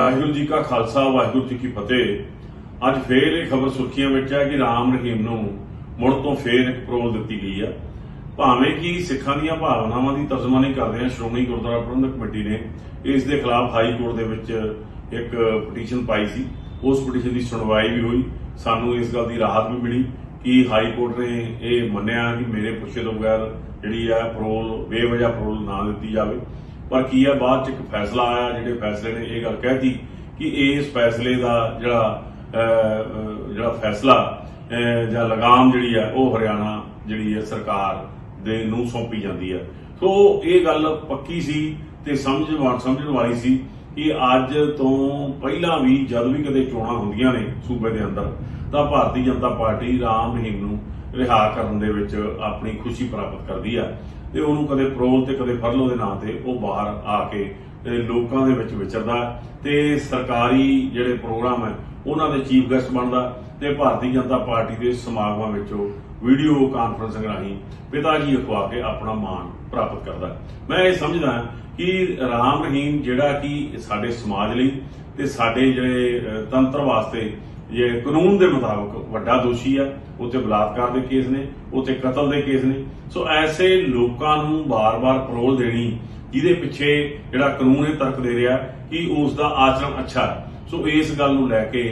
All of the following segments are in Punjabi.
ਵਾਹਿਗੁਰੂ ਜੀ ਕਾ ਖਾਲਸਾ, ਵਾਹਿਗੁਰੂ ਜੀ ਕੀ ਫਤਿਹ। ਅੱਜ ਫੇਰ ਇਹ ਖਬਰ ਸੁਰਖੀਆਂ ਵਿੱਚ ਹੈ ਕਿ ਰਾਮ ਰਹੀਮ ਨੂੰ ਮੁੜ ਤੋਂ ਫੇਰ ਇੱਕ ਪਰੋਲ ਦਿੱਤੀ ਗਈ ਹੈ ਭਾਵੇਂ ਕਿ ਸਿੱਖਾਂ ਦੀਆਂ ਭਾਵਨਾਵਾਂ ਦੀ ਤਰਜਮਾਨੀ ਕਰਦੇ ਆ ਸ਼੍ਰੋਮਣੀ ਗੁਰਦੁਆਰਾ ਪ੍ਰਬੰਧਕ ਕਮੇਟੀ ਨੇ ਇਸ ਦੇ ਖਿਲਾਫ ਹਾਈ ਕੋਰਟ ਦੇ ਵਿੱਚ ਇੱਕ ਪਟੀਸ਼ਨ ਪਾਈ ਸੀ। ਉਸ ਪਟੀਸ਼ਨ ਦੀ ਸੁਣਵਾਈ ਵੀ ਹੋਈ। ਸਾਨੂੰ ਇਸ ਗੱਲ ਦੀ ਰਾਹਤ ਵੀ ਮਿਲੀ ਕਿ ਹਾਈ ਕੋਰਟ ਨੇ ਇਹ ਮੰਨਿਆ ਕਿ ਮੇਰੇ ਪੁੱਛੇ ਤੋਂ ਬਗੈਰ ਜਿਹੜੀ ਹੈ ਪਰੋਲ, ਬੇਵਜ੍ਹਾ ਪਰੋਲ ਨਾ ਦਿੱਤੀ ਜਾਵੇ। ਪਰ ਕੀ ਹੈ ਬਾਅਦ ਚ ਇੱਕ ਫੈਸਲਾ ਆਇਆ, ਜਿਹੜੇ ਫੈਸਲੇ ਨੇ ਇਹ ਗੱਲ ਕਹਿਤੀ ਕਿ ਇਸ ਫੈਸਲੇ ਦਾ ਜਿਹੜਾ ਜਿਹੜਾ ਫੈਸਲਾ ਜਾਂ ਲਗਾਮ ਜਿਹੜੀ ਹੈ ਉਹ ਹਰਿਆਣਾ ਜਿਹੜੀ ਹੈ ਸਰਕਾਰ ਦੇ ਨੂੰ ਸੌਂਪੀ ਜਾਂਦੀ ਹੈ ਸੋ ਇਹ ਗੱਲ ਪੱਕੀ ਸੀ ਤੇ ਸਮਝ ਸਮਝਣ ਵਾਲੀ ਸੀ ਕਿ ਅੱਜ ਤੋਂ ਪਹਿਲਾਂ ਵੀ ਜਦ ਵੀ ਕਦੇ ਚੋਣਾਂ ਹੁੰਦੀਆਂ ਨੇ ਸੂਬੇ ਦੇ ਅੰਦਰ, ਤਾਂ ਭਾਰਤੀ ਜਨਤਾ ਪਾਰਟੀ ਰਾਮ ਰਹੀਮ ਨੂੰ ਰਿਹਾ ਕਰਨ ਦੇ ਵਿੱਚ ਆਪਣੀ ਖੁਸ਼ੀ ਪ੍ਰਾਪਤ ਕਰਦੀ ਆ। ਤੇ ਉਹਨੂੰ ਕਦੇ ਪ੍ਰੋਲ ਤੇ ਕਦੇ ਫਰਲੋ ਦੇ ਨਾਂ ਤੇ ਉਹ ਬਾਹਰ ਆ ਕੇ ਲੋਕਾਂ ਦੇ ਵਿੱਚ ਵਿਚਰਦਾ। ਤੇ ਸਰਕਾਰੀ ਜਿਹੜੇ ਪ੍ਰੋਗਰਾਮ ਹੈ, ਉਹਨਾਂ ਦੇ ਚੀਫ ਗੈਸਟ ਬਣਦਾ ਤੇ ਭਾਰਤੀ ਜਨਤਾ ਪਾਰਟੀ ਦੇ ਸਮਾਗਮਾਂ ਵਿੱਚੋਂ ਵੀਡੀਓ ਕਾਨਫਰੰਸਿੰਗ ਰਾਹੀਂ ਪਿਤਾ ਜੀ ਅਖਵਾ ਕੇ ਆਪਣਾ ਮਾਣ ਪ੍ਰਾਪਤ ਕਰਦਾ। ਮੈਂ ਇਹ ਸਮਝਦਾ ਕਿ ਰਾਮ ਰਹੀਮ ਜਿਹੜਾ ਕਿ ਸਾਡੇ ਸਮਾਜ ਲਈ ਤੇ ਸਾਡੇ ਜਿਹੜੇ ਤੰਤਰ ਵਾਸਤੇ ਇਹ ਕਾਨੂੰਨ ਦੇ ਮੁਤਾਬਕ ਵੱਡਾ ਦੋਸ਼ੀ ਆ ਉੱਤੇ ਬਲਾਤਕਾਰ ਦੇ ਕੇਸ ਨੇ ਉੱਤੇ ਕਤਲ ਦੇ ਕੇਸ ਨੇ। ਸੋ ਐਸੇ ਲੋਕਾਂ ਨੂੰ ਬਾਰ-ਬਾਰ ਪਰੋਲ ਦੇਣੀ ਜਿਹਦੇ ਪਿੱਛੇ ਜਿਹੜਾ ਕਾਨੂੰਨ ਇਹ ਤਰਕ ਦੇ ਰਿਹਾ ਕਿ ਉਸ ਦਾ ਆਚਰਣ ਅੱਛਾ ਸੋ ਇਸ ਗੱਲ ਨੂੰ ਲੈ ਕੇ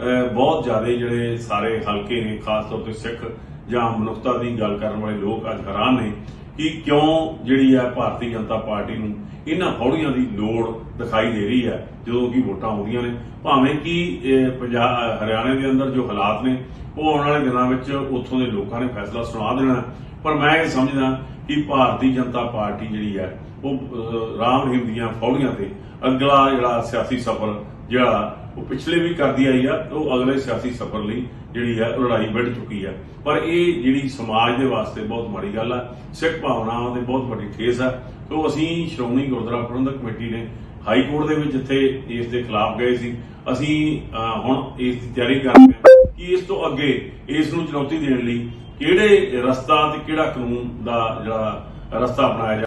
ਅਹ, ਬਹੁਤ ਜ਼ਿਆਦਾ ਜਿਹੜੇ ਸਾਰੇ ਹਲਕੇ ਨੇ ਖਾਸ ਤੌਰ ਤੇ ਸਿੱਖ ਜਾਂ ਮਨੁੱਖਤਾ ਦੀ ਗੱਲ ਕਰਨ ਵਾਲੇ ਲੋਕ ਅੱਜ ਹੈਰਾਨ ਨੇ ਕਿ ਕਿਉਂ ਜਿਹੜੀ ਹੈ ਭਾਰਤੀ ਜਨਤਾ ਪਾਰਟੀ ਨੂੰ ਇਹਨਾਂ ਫੌੜੀਆਂ ਦੀ ਲੋੜ ਦਿਖਾਈ ਦੇ ਰਹੀ ਹੈ, ਜਦੋਂ ਕਿ ਵੋਟਾਂ ਆਉਂਦੀਆਂ ਨੇ। ਭਾਵੇਂ ਕਿ ਇਹ ਪੰਜਾਬ, ਹਰਿਆਣੇ ਦੇ ਅੰਦਰ ਜੋ ਹਾਲਾਤ ਨੇ, ਉਹ ਆਉਣ ਵਾਲੇ ਦਿਨਾਂ ਵਿੱਚ ਉੱਥੋਂ ਦੇ ਲੋਕਾਂ ਨੇ ਫੈਸਲਾ ਸੁਣਾ ਦੇਣਾ ਪਰ ਮੈਂ ਇਹ ਸਮਝਦਾ ਕਿ ਭਾਰਤੀ ਜਨਤਾ ਪਾਰਟੀ ਜਿਹੜੀ ਹੈ, ਉਹ ਰਾਮ ਰਹੀਮ ਦੀਆਂ ਫੌੜੀਆਂ ਤੇ ਅਗਲਾ ਜਿਹੜਾ ਸਿਆਸੀ ਸਫ਼ਰ, ਜਿਹੜਾ ਉਹ ਪਿਛਲੇ ਵੀ ਕਰਦੀ ਆਈ ਆ, ਉਹ ਅਗਲੇ ਸਿਆਸੀ ਸਫ਼ਰ ਲਈ ਜਿਹੜੀ ਹੈ ਲੜਾਈ ਵਿੱਢ ਚੁੱਕੀ ਹੈ ਪਰ ਇਹ ਜਿਹੜੀ ਸਮਾਜ ਦੇ ਵਾਸਤੇ ਬਹੁਤ ਮਾੜੀ ਗੱਲ ਆ, ਸਿੱਖ ਭਾਵਨਾਵਾਂ ਤੇ ਬਹੁਤ ਵੱਡੀ ਠੇਸ ਆ ਤੋਂ ਅਸੀਂ ਸ਼੍ਰੋਮਣੀ ਗੁਰਦੁਆਰਾ ਪ੍ਰਬੰਧਕ ਕਮੇਟੀ ਨੇ ਹਾਈ ਕੋਰਟ ਦੇ ਵਿੱਚ ਜਿੱਥੇ ਇਸ ਦੇ ਖਿਲਾਫ ਗਏ ਸੀ। ਅਸੀਂ ਹੁਣ ਇਸ ਦੀ ਤਿਆਰੀ ਕਰ ਰਹੇ ਹਾਂ ਕਿ ਇਸ ਤੋਂ ਅੱਗੇ ਇਸ ਨੂੰ ਚੁਣੌਤੀ ਦੇਣ ਲਈ ਕਿਹੜੇ ਰਸਤਾ ਤੇ ਕਿਹੜਾ ਕਾਨੂੰਨ ਦਾ ਜਿਹੜਾ ਰਸਤਾ ਅਪਣਾਇਆ ਜਾਵੇ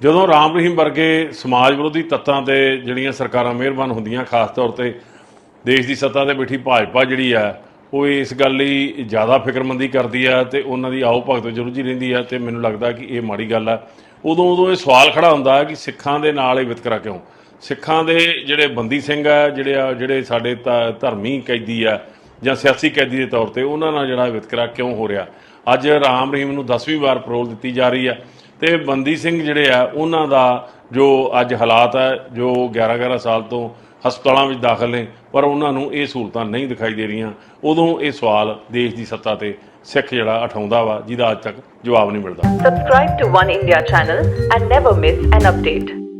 ਜਦੋਂ ਰਾਮ ਰਹੀਮ ਵਰਗੇ ਸਮਾਜ ਵਿਰੋਧੀ ਤੱਤਾਂ ਤੇ ਜਿਹੜੀਆਂ ਸਰਕਾਰਾਂ ਮਿਹਰਬਾਨ ਹੁੰਦੀਆਂ, ਖਾਸ ਤੌਰ ਤੇ ਦੇਸ਼ ਦੀ ਸੱਤਾ ਤੇ ਬੈਠੀ ਭਾਜਪਾ ਜਿਹੜੀ ਆ, ਉਹ ਇਸ ਗੱਲ ਲਈ ਜ਼ਿਆਦਾ ਫਿਕਰਮੰਦੀ ਕਰਦੀ ਆ ਤੇ ਉਹਨਾਂ ਦੀ ਆਓ ਭਗਤ ਜ਼ਰੂਰੀ ਰਹਿੰਦੀ ਆ ਤੇ ਮੈਨੂੰ ਲੱਗਦਾ ਕਿ ਇਹ ਮਾੜੀ ਗੱਲ ਆ। ਉਦੋਂ ਉਦੋਂ ਇਹ ਸਵਾਲ ਖੜਾ ਹੁੰਦਾ ਕਿ ਸਿੱਖਾਂ ਦੇ ਨਾਲ ਇਹ ਵਿਤਕਰਾ ਕਿਉਂ? ਸਿੱਖਾਂ ਦੇ ਜਿਹੜੇ ਬੰਦੀ ਸਿੰਘ ਆ, ਜਿਹੜੇ ਆ, ਜਿਹੜੇ ਸਾਡੇ ਧ- ਧਰਮੀ ਕੈਦੀ ਆ ਜਾਂ ਸਿਆਸੀ ਕੈਦੀ ਦੇ ਤੌਰ ਤੇ ਉਹਨਾਂ ਨਾਲ ਜਿਹੜਾ ਵਿਤਕਰਾ ਕਿਉਂ ਹੋ ਰਿਹਾ? ਅੱਜ ਰਾਮ ਰਹੀਮ ਨੂੰ 10ਵੀਂ ਵਾਰ ਪਰੋਲ ਦਿੱਤੀ ਜਾ ਰਹੀ ਆ ਤੇ ਬੰਦੀ ਸਿੰਘ ਜਿਹੜੇ ਆ, ਉਹਨਾਂ ਦਾ ਜੋ ਅੱਜ ਹਾਲਾਤ ਹੈ ਜੋ 11 11 ਸਾਲ ਤੋਂ ਹਸਪਤਾਲਾਂ ਵਿੱਚ ਦਾਖਲ ਨੇ, ਪਰ ਉਹਨਾਂ ਨੂੰ ਇਹ ਸਹੂਲਤਾਂ ਨਹੀਂ ਦਿਖਾਈ ਦੇ ਰਹੀਆਂ ਉਦੋਂ ਇਹ ਸਵਾਲ ਦੇਸ਼ ਦੀ ਸੱਤਾ ਤੇ ਸਿੱਖ ਜਿਹੜਾ ਉਠਾਉਂਦਾ ਵਾ, ਜਿਹਦਾ ਅੱਜ ਤੱਕ ਜਵਾਬ ਨਹੀਂ ਮਿਲਦਾ Subscribe to One India channel and never miss an update.